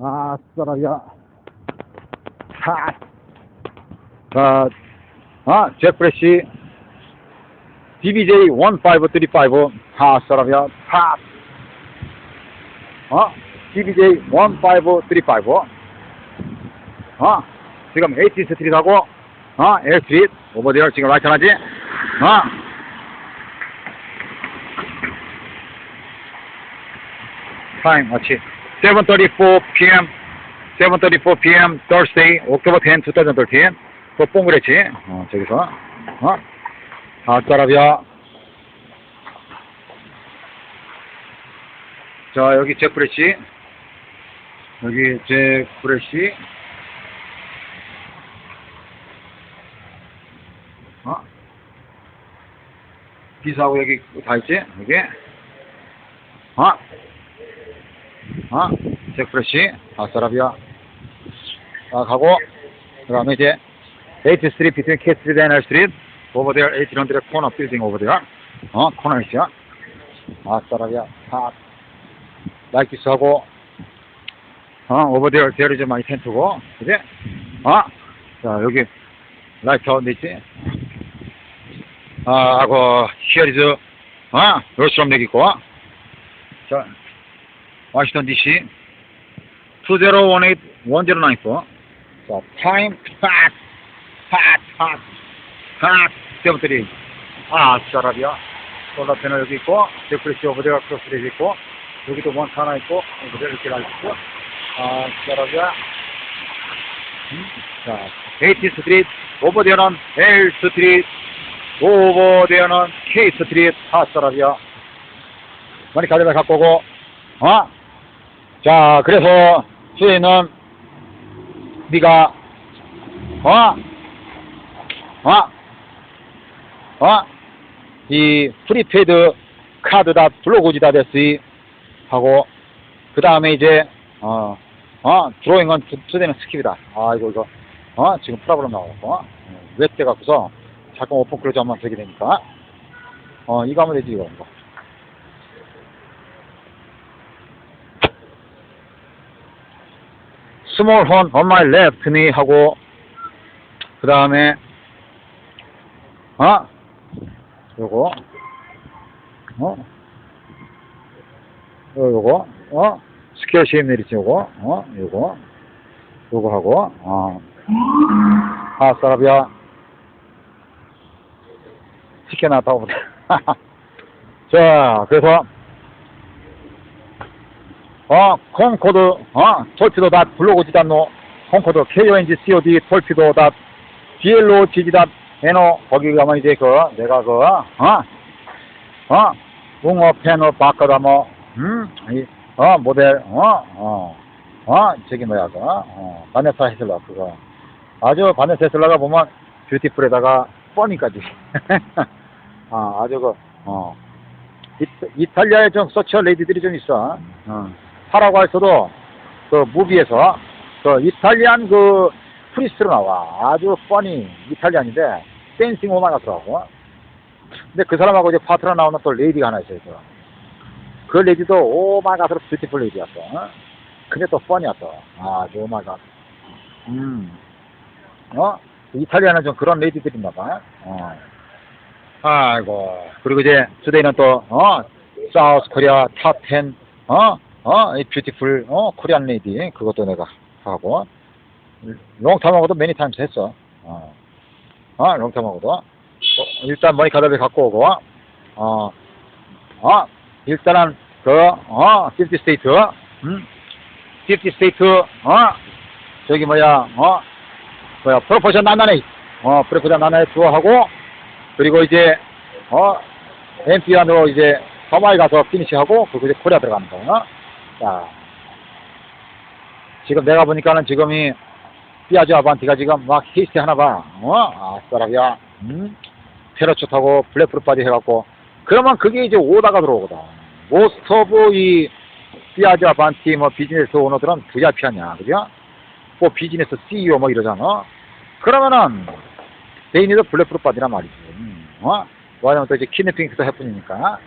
아, 써라야. 하. 자, 아, 잭프레시. DBJ 1535. 하, 써라야. 하. 어? DBJ 1535. 어? 지금 H 스트릿하고, 어? L 스트릿. 오버데어 지금 라이트 하나지? 어? 타임, 맞지? 7.34 p.m. 7.34 p.m. Thursday, October 10, 2013. 그 뽕그랬지? 어, 저기서. 어? 아, 따라비야. 자, 여기 잭프레시. 여기 잭프레시. 어? 비사하고 여기 다 있지? 여기. 어? 어? 잭프레시, 아사라비아. 아, 가고, 그 다음에 이제, 8th Street between K Street and L Street. Over there, 1800 corner building over there. 어, 코너 있죠? 아사라비아, 다, 라이키스 하고, 어, over there, there is my 텐트고, 그지? 어? 자, 여기, 라이트 하운드 있지? 아, 하고, here is, 어, 로스럼 여기 있고, 자, Washington DC 2018-1094 자, 타임 팍! 팍! 팍! 팍! 세븐들이 아, 사라비아 솔라페너 여기 있고 데프레시 오버데가 크로스레이 있고 여기도 원타 하나 있고 오버데 이렇게 나 있고 아, 사라비아 음? 자, 에이티 스트릿 오버데는 L 스트릿 오버데는 K 스트릿 아, 사라비아 많이 가져다 갖고 오고 어? 자, 그래서 수혜는 네가 어? 어? 어? 이 프리페이드 카드 다 블로그지 다 됐으이 하고 그 다음에 이제 어, 어, 드로잉은 두, 두 대는 스킵이다. 아, 이거, 이거, 어, 지금 프로블럼 나와갖고, 어, 웹돼 갖고서 잠깐 오픈 클로즈 하면 되게 되니까, 어, 이거 하면 되지, 이거. 이거. Small horn on my left knee 하고 그 다음에 어? 요거 어? 요, 요거 어? 쉐입 내리지 요거 어? 요거 요거 하고 어. 아사라비아 시켜놨다 보다 자 그래서 어, 콩코드, 어, 톨피도 닷 블로그지 닷노, 콩코드, KONG, COD, 톨피도 닷, BLO, GG 닷, NO, 거기 가면 이제 그, 내가 그, 어, 어, 웅어, 펜어, 바카다 뭐, 음, 이, 어, 모델, 어, 어, 어, 저기 뭐야, 그, 어, 바네사 헤슬라, 그거. 아주 바네사 헤슬라가 보면 뷰티풀에다가 뻔히까지. 아, 아주 그, 어, 이, 이탈리아에 좀 서치어 레이디들이 좀 있어. 어. 파라과에서도 그 무비에서 그 이탈리안 그 프리스트로 나와 아주 뻔히 이탈리안인데 댄싱 오만 하더라고 근데 그 사람하고 이제 파트너 나오는 또 레이디가 하나 있어요 또. 그 레이디도 오마갓으로 뷰티풀 레이디였어 어? 근데 또 뻔이었어 아주 오마갓 음. 어? 이탈리아는 좀 그런 레이디들인가 봐 어. 아이고 그리고 이제 주데이는 또 어? 사우스 코리아 탑10 어? 어, 이 뷰티풀, 어, 코리안 레이디, 그것도 내가 하고, 롱탐하고도 매니 타임스 했어. 어, 어 롱탐하고도. 어, 일단 머니 가다비 갖고 오고, 어, 어, 일단은, 그, 어, 50 스테이트, 음, 50 스테이트, 어, 저기 뭐야, 어, 뭐야, 프로포션 나나네, 어, 프로포션 나나네 투어하고, 그리고 이제, 어, 엠피안으로 이제, 하와이 가서 피니시하고, 그리고 이제 코리아 들어가는 거야. 자, 지금 내가 보니까는 지금이 피아주 아반티가 지금 막 히스트 하나 봐. 어? 아싸라비야. 음? 테러초 타고 블랙프루빠지 해갖고. 그러면 그게 이제 오다가 들어오거든. 모스트 오브 이 피아주 아반티 뭐 비즈니스 오너들은 VIP 아니야. 그죠? 뭐 비즈니스 CEO 뭐 이러잖아. 그러면은 데이니도 블랙프루 빠지란 말이지. 음, 어? 왜냐면 또 이제 키드핑도 해뿐이니까.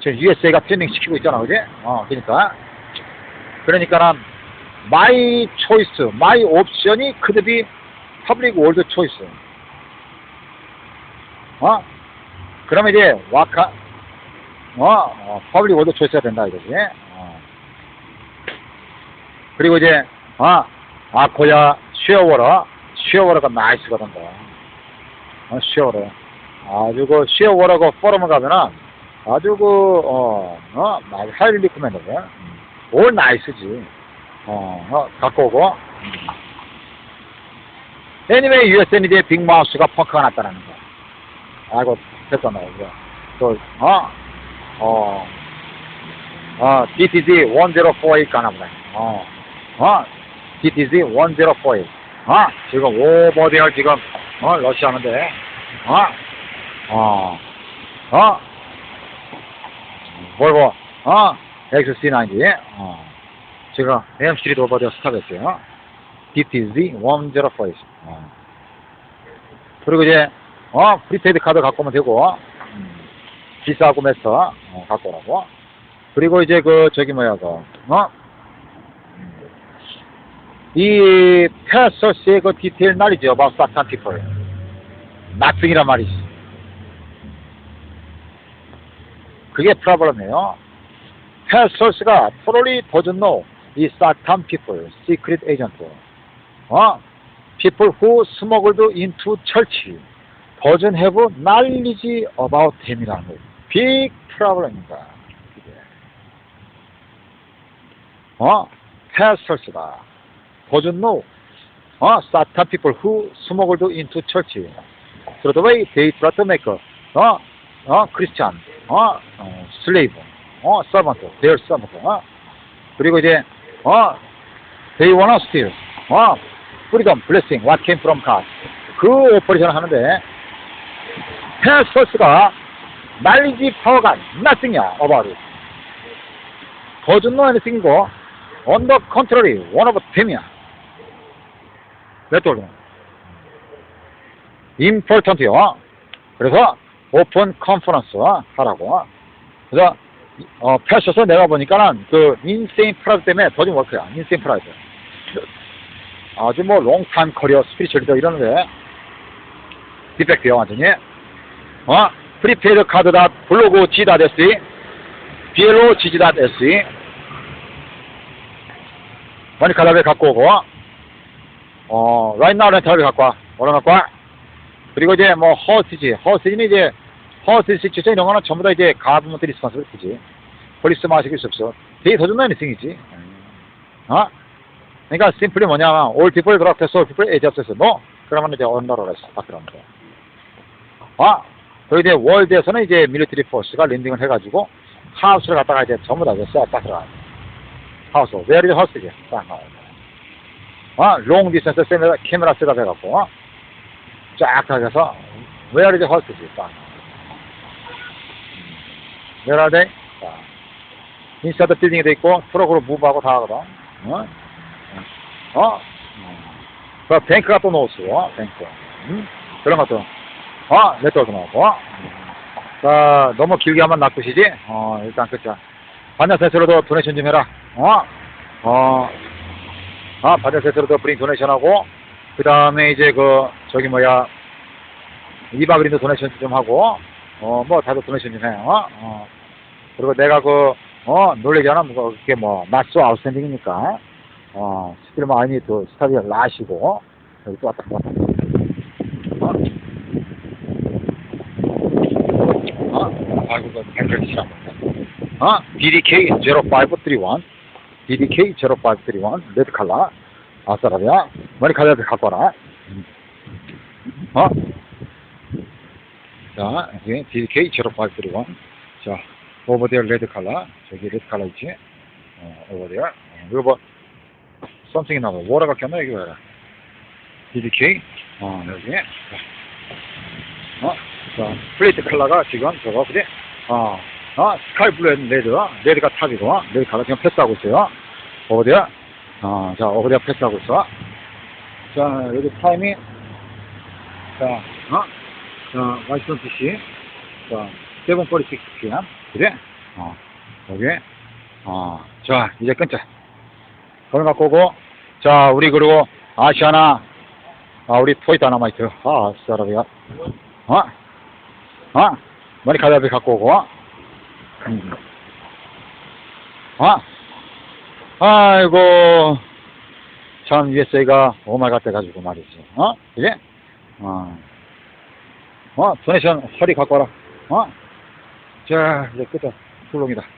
지금 USA가 트레이닝 시키고 있잖아. 그지? 어, 그러니까. 그러니까는 choice, my option이 could be public world choice. 어? 그러면 이제 와카, 어, 어 public world choice가 된다 이거지. 어. 그리고 이제, 어, 아코야, 쉐어워러, 쉐어워러가 나이스거든, 거. 어, 쉐어워러. 아주 그 쉐어워러고 포럼을 가면은 아주 그, 어, 어, 하이리 리코멘더블. 올 나이스지. 어, 어, 갖고 오고. 음. Anyway, USN 이제 빅마우스가 펑크가 났다는 거. 아이고, 너, 이거. 또, 어, 어, 어, DTZ 1048 가나보다. 어, 어, DTZ 1048. 어, 지금 오버데어 지금, 어, 러시 하는데, 어, 어, 어, 볼보, 어, XC90, 어, 지금 M3 오버데어 스탑했어요. DTZ 1048. 어. 그리고 이제, 어, 프리페이드 카드 갖고 오면 되고, 음, 비싸고 매서, 어, 갖고 오라고. 그리고 이제 그, 저기 뭐야, 그, 어? 이 패서스의 그 디테일 about Satan people. nothing이란 말이지. 그게 프로블럼이에요. 패서스가 totally doesn't know 이 Satan people, secret agent. 어? people who smuggled into church doesn't have knowledge about them이라는 거예요. 빅 프로블럼입니다. 이게. 어? 패서스가 doesn't know 어? Satan people who smuggled into church. So the way they try to make 어? 어? Christian 어? 어? slave 어? servant, their servant 어? 그리고 이제 어? they wanna steal 어? freedom, blessing, what came from God 그 오퍼레이션을 하는데 패스터스가 날리지 파워가 nothing이야 about it doesn't know anything이고 on the contrary one of them이야 몇 돌려 important요 그래서 오픈 컨퍼런스 하라고 그래서 어, 펴셔서 내가 보니까는 그 인세인 프라이드 때문에 더좀 워크야 인세인 프라이드. 아주 뭐 롱타임 커리어 스피리처 리더 이러는데. 디펙트야 완전히 어? 프리페이드 카드다 블로그 G.SE 비엘로 G.SE 많이 가다에 갖고 오고? 어 right now 렌탈을 갖고 와? 얼어 갖고 와? 그리고 이제 뭐 허스지 허스지는 이제 허스지 시츄에이션 이런 거는 전부 다 이제 가브먼트 리스폰스빌티지. 폴리스 마시길 수 없어 더 좋나 니승이지. 어? 그러니까 심플이 뭐냐면 all people drop the soul people adjust no 그러면 이제 언더로 해서 딱 그런 거 아, 그 이제 월드에서는 이제 밀리터리 포스가 랜딩을 해가지고 하우스를 갖다가 이제 전부 다 써, 딱 들어가. 하우스, 웨어리 하우스지. 딱 나와요. 아, 롱 디스턴스 카메라, 셋업 해갖고, 쫙 해서, 웨어리 하우스지. 데 인사이드 빌딩이 돼 있고, 트럭으로 무브하고 다 하거든. 어? 어? 그 뱅크가 또 넣었어, 뱅크. 응? 그런 것도. 어, 네트워크 나오고. 자, 너무 길게 하면 낚으시지? 어, 일단 그자 반야센스로도 도네이션 좀 해라. 어? 어, 아, 반야센스로도 브링 도네이션 하고, 그 다음에 이제 그, 저기 뭐야, 이바그린도 도네이션 좀 하고, 어, 뭐, 다들 좀 해, 어? 어. 그리고 내가 그, 어, 놀래잖아. 뭐, 그게 뭐, so outstanding이니까. 어, 스킬 뭐, 아니, 또, 스타디 라시고, 여기 또 왔다, 또 왔다. 어? 어? 아이고, 그, 뱅크를 시작. 어? DDK 0531, DDK 0531, 레드 칼라, 아싸라비야, 머리 칼라를 갖고 와라. 어? 자, 여기 DDK 0531, 자, 오버데어 레드 칼라, 저기 레드 칼라 있지? 어, 오버데어. 어, 이거 뭐, 썸씽이 나와. 워라가 꼈나, 여기 봐라. DDK, 어, 여기. 어, 자, 플레이트 컬러가 지금 저거, 그지? 어, 어, 스카이 블루 앤 레드, 레드가 탑이고, 레드 컬러 지금 패스하고 있어요. 오버데어. 어, 자, 오버데어 패스하고 있어. 자, 여기 타이밍. 자, 어, 자, 와이스턴 PC. 자, 746 PM. 그래? 어, 여기. 어, 자, 이제 끊자. 그걸 갖고 오고, 자, 우리 그리고 아시아나, 아, 우리 토이도 하나만 있어요. 아, 사람이야. 어? 어? 머리 가볍게 갖고 오고, 음. 어? 아이고, 참, USA가 오마이갓 돼가지고 말이지. 어? 그지? 어. 어, 도네이션 허리 갖고 와라. 어? 자, 이제 끝에 출렁이다.